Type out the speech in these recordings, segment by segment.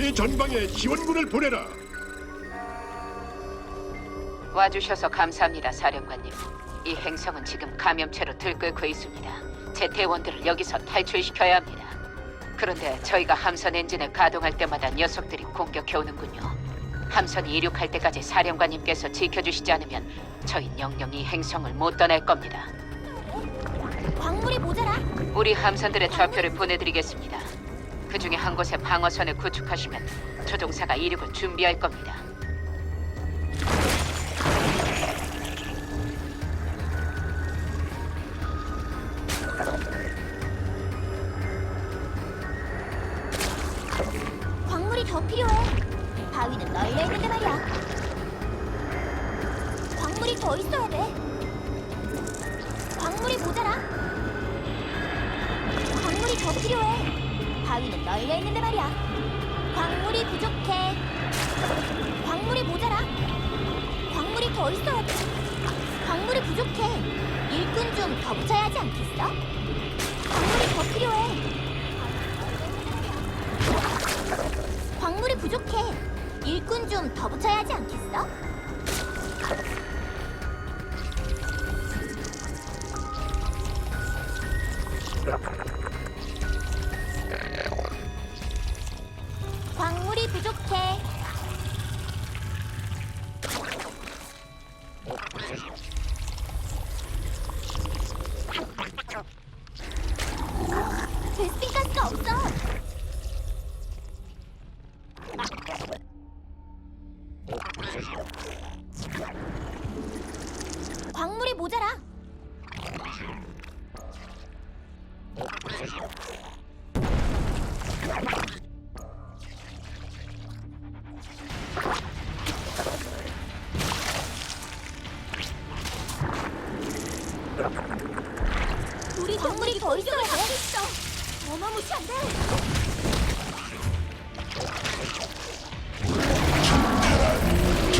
최전방에 지원군을 보내라. 와주셔서 감사합니다, 사령관님. 이 행성은 지금 감염체로 들끓고 있습니다. 제 대원들을 여기서 탈출시켜야 합니다. 그런데 저희가 함선 엔진을 가동할 때마다 녀석들이 공격해 오는군요. 함선이 이륙할 때까지 사령관님께서 지켜주시지 않으면 저희 영영 이 행성을 못 떠날 겁니다. 광물이 모자라. 우리 함선들의 좌표를 보내드리겠습니다. 그 중에 한 곳에 방어선을 구축하시면 조종사가 이륙을 준비할 겁니다. 광물이 더 필요해. 바위는 널려 있는데 말이야. 광물이 더 있어야 돼. 광물이 모자라. 광물이 더 필요해. 바위는 널려 있는데 말이야. 광물이 부족해. 광물이 모자라. 광물이 더 있어야 돼. 광물이 부족해. 일꾼 좀 더 붙여야 하지 않겠어? 광물이 더 필요해. 광물이 부족해. 일꾼 좀 더 붙여야 하지 않겠어? Ha ha ha!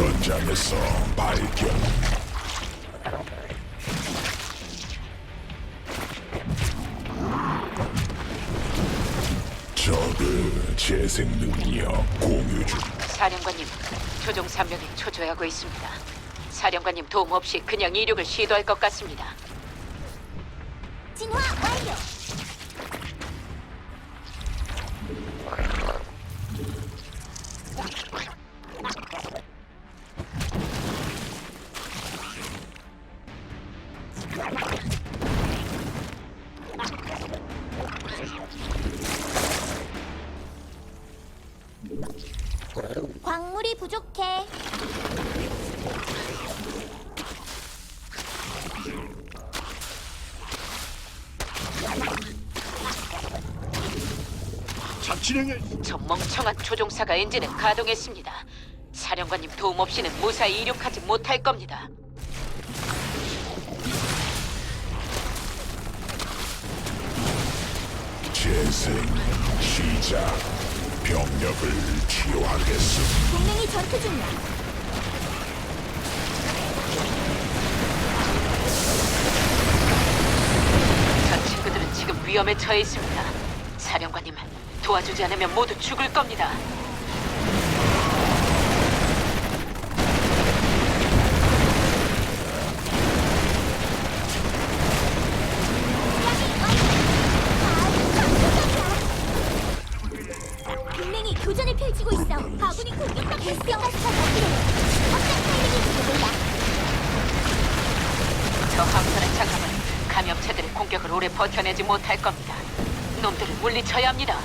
전장에서 발견. 저그 재생 능력 공유 중. 사령관님, 조종 3명이 초조해하고 있습니다. 사령관님 도움 없이 그냥 이륙을 시도할 것 같습니다. 진화 완료. 자치령의 저 멍청한 조종사가 엔진을 가동했습니다. 사령관님 도움 없이는 무사히 이륙하지 못할 겁니다. 재생 시작. 병력을 치유하겠음. 동맹이 전투 중이야. 저 친구들은 지금 위험에 처해 있습니다. 사령관님, 도와주지 않으면 모두 죽을 겁니다. 동맹이 교전을 펼치고 있어. 아군이 공격받고 있어. 가스가 더 필요해. 어떤 타이밍인지도 몰라. 저 함선의 장갑은 감염체들의 공격을 오래 버텨내지 못할 겁니다. 놈들을 물리쳐야 합니다.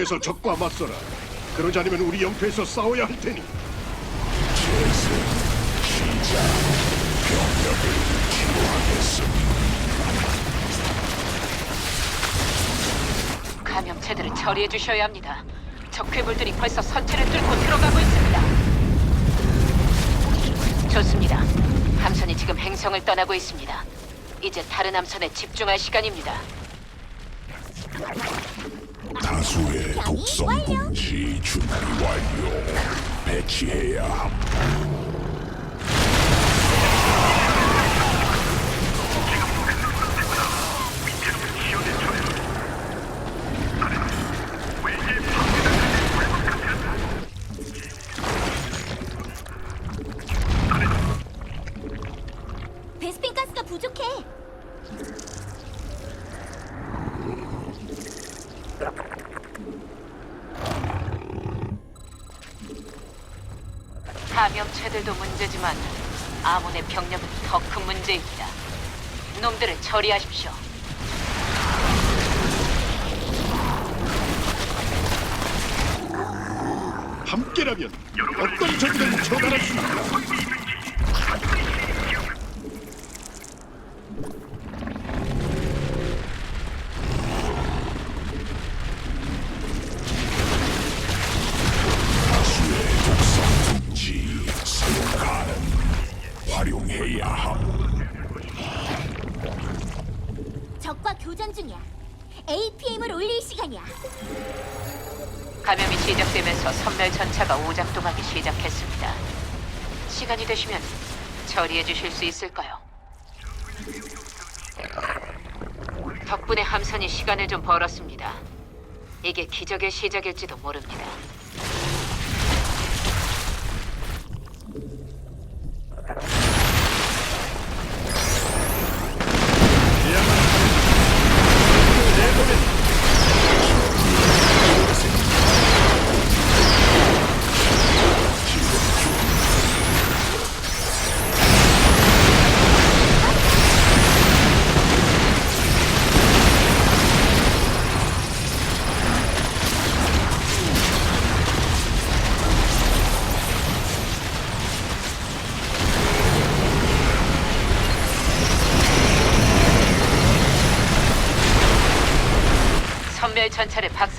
전장에서 적과 맞서라. 그러지 않으면 우리 영토에서 싸워야 할 테니. 재생 시작. 병력을 치유하겠음. 감염체들을 처리해 주셔야 합니다. 적 괴물들이 벌써 선체를 뚫고 들어가고 있습니다. 좋습니다. 함선이 지금 행성을 떠나고 있습니다. 이제 다른 함선에 집중할 시간입니다. 다 다수의 독성 공지 준비 완료. 배치해야 함. 베스 감염체들도 문제지만 아몬의 병력은 더 큰 문제입니다. 놈들을 처리하십시오. 함께라면 어떤 적이든 처단할 수 있다. 시간이 되시면 처리해 주실 수 있을까요? 덕분에 함선이 시간을 좀 벌었습니다. 이게 기적의 시작일지도 모릅니다.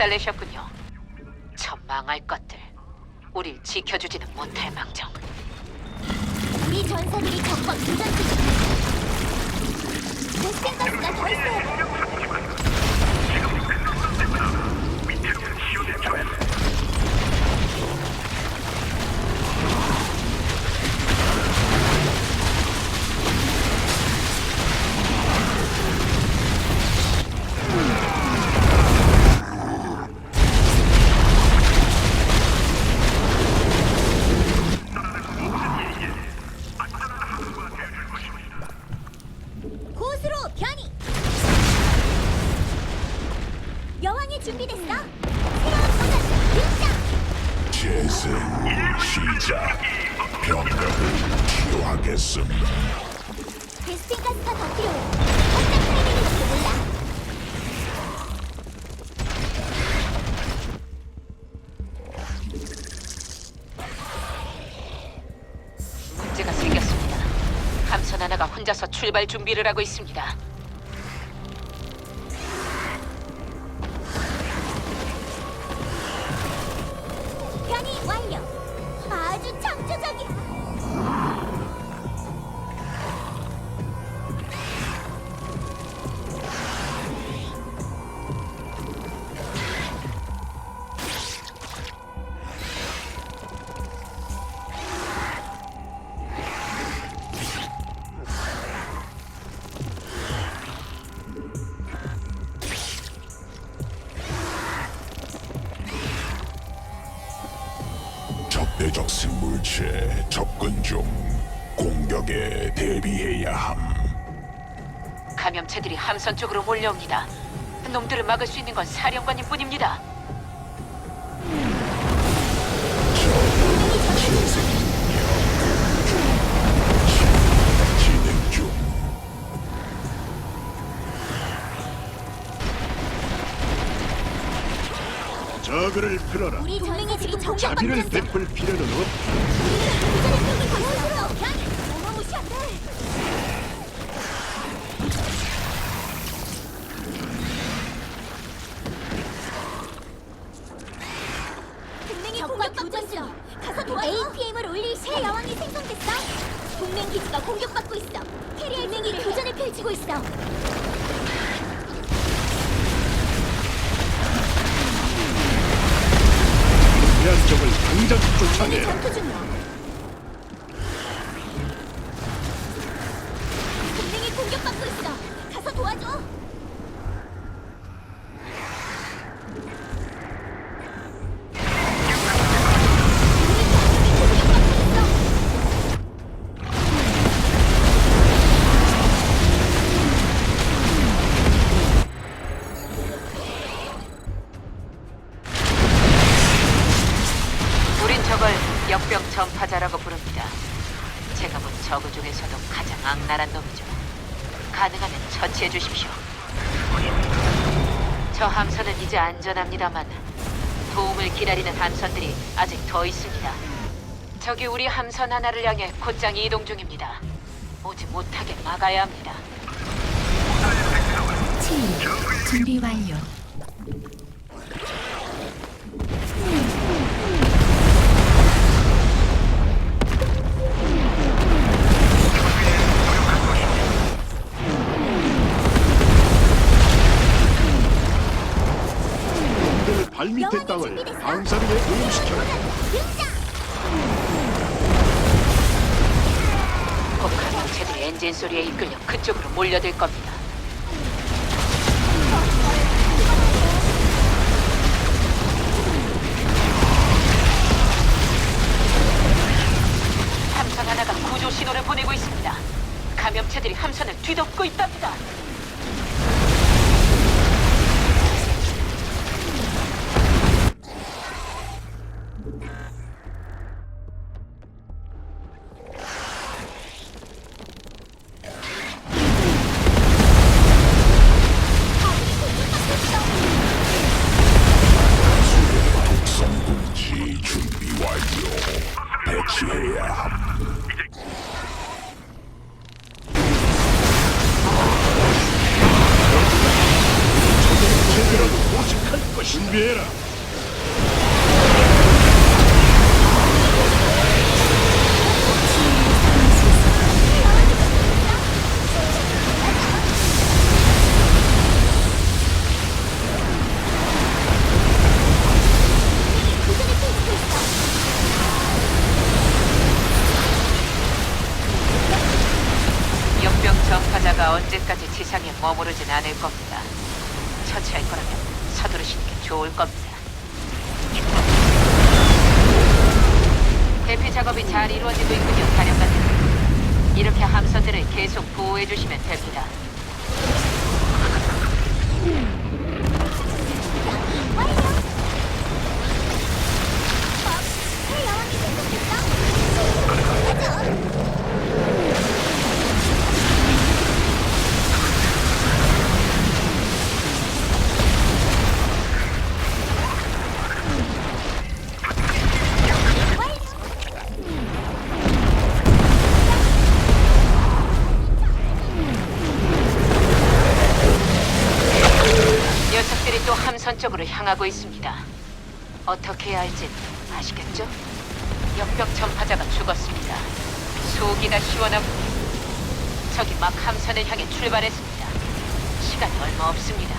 박살내셨군요. 저 망할 것들. 우릴 지켜주지는 못할 망정. 우리 전사들이 적과 교전. 베스핀 가스가 더 있어야 준비됐어. 새로운 도전 등장. 재생 시작. 병력을 치유하겠음. 베스핀 가스가 더 필요해. 어떤 타이밍인지 몰라. 문제가 생겼습니다. 함선 하나가 혼자서 출발 준비를 하고 있습니다. Money, 적대적 생물체 접근 중. 공격에 대비해야 함. 감염체들이 함선 쪽으로 몰려옵니다. 놈들을 막을 수 있는 건 사령관님 뿐입니다. 저그를 풀어라. 우리 동맹이 지금 공격받고 자비를 있어. 베풀 필요는 없다. APM을 올릴 새 여왕이 생성됐어. 동맹 기지가 공격받고 있어. 캐리어 동맹이 교전을 펼치고 있어. 적을 당장 쫓아내라. 전투 중이야. 전파자라고 부릅니다. 제가 본 저그 중에서도 가장 악랄한 놈이죠. 가능하면 처치해 주십시오. 저 함선은 이제 안전합니다만 도움을 기다리는 함선들이 아직 더 있습니다. 저기 우리 함선 하나를 향해 곧장 이동 중입니다. 오지 못하게 막아야 합니다. 치유 준비 완료. 땅을. 방사능에 오염시켜라. 곧 감염체들이 엔진 소리에 이끌려 그쪽으로 몰려들 겁니다. 언제까지 지상에 머무르진 않을 겁니다. 처치할 거라면 서두르시는 게 좋을 겁니다. 대피 작업이 잘 이루어지고 있군요, 사령관님. 이렇게 함선들을 계속 보호해 주시면 됩니다. 녀석들이 또 함선 쪽으로 향하고 있습니다. 어떻게 해야 할지 아시겠죠? 역병 전파자가 죽었습니다. 속이 다 시원하군요. 저기 막 함선을 향해 출발했습니다. 시간이 얼마 없습니다.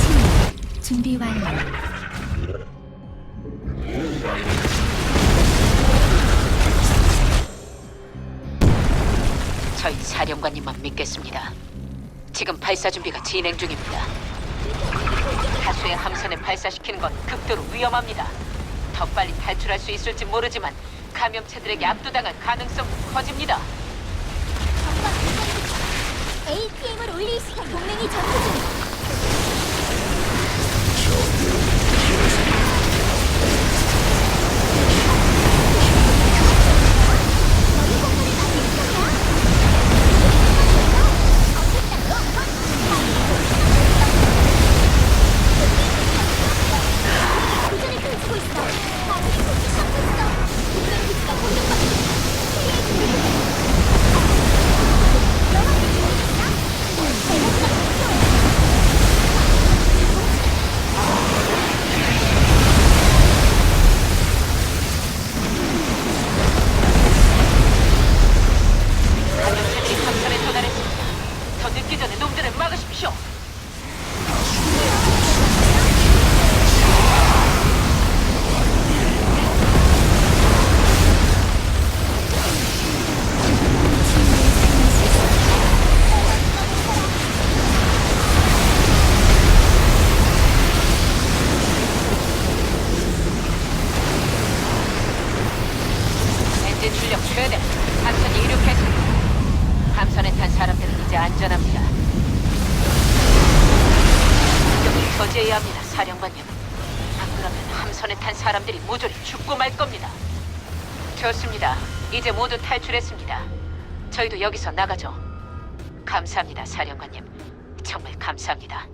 치유 준비 완료. 저희 사령관님만 믿겠습니다. 지금 발사 준비가 진행 중입니다. 다수의 함선을 발사시키는 건 극도로 위험합니다. 더 빨리 탈출할 수 있을지 모르지만 감염체들에게 압도당할 가능성도 커집니다. APM을 올릴 시간 동맹이 전투 중. 해제해야 합니다, 사령관님. 안 그러면 함선에 탄 사람들이 모조리 죽고 말 겁니다. 좋습니다. 이제 모두 탈출했습니다. 저희도 여기서 나가죠. 감사합니다, 사령관님. 정말 감사합니다.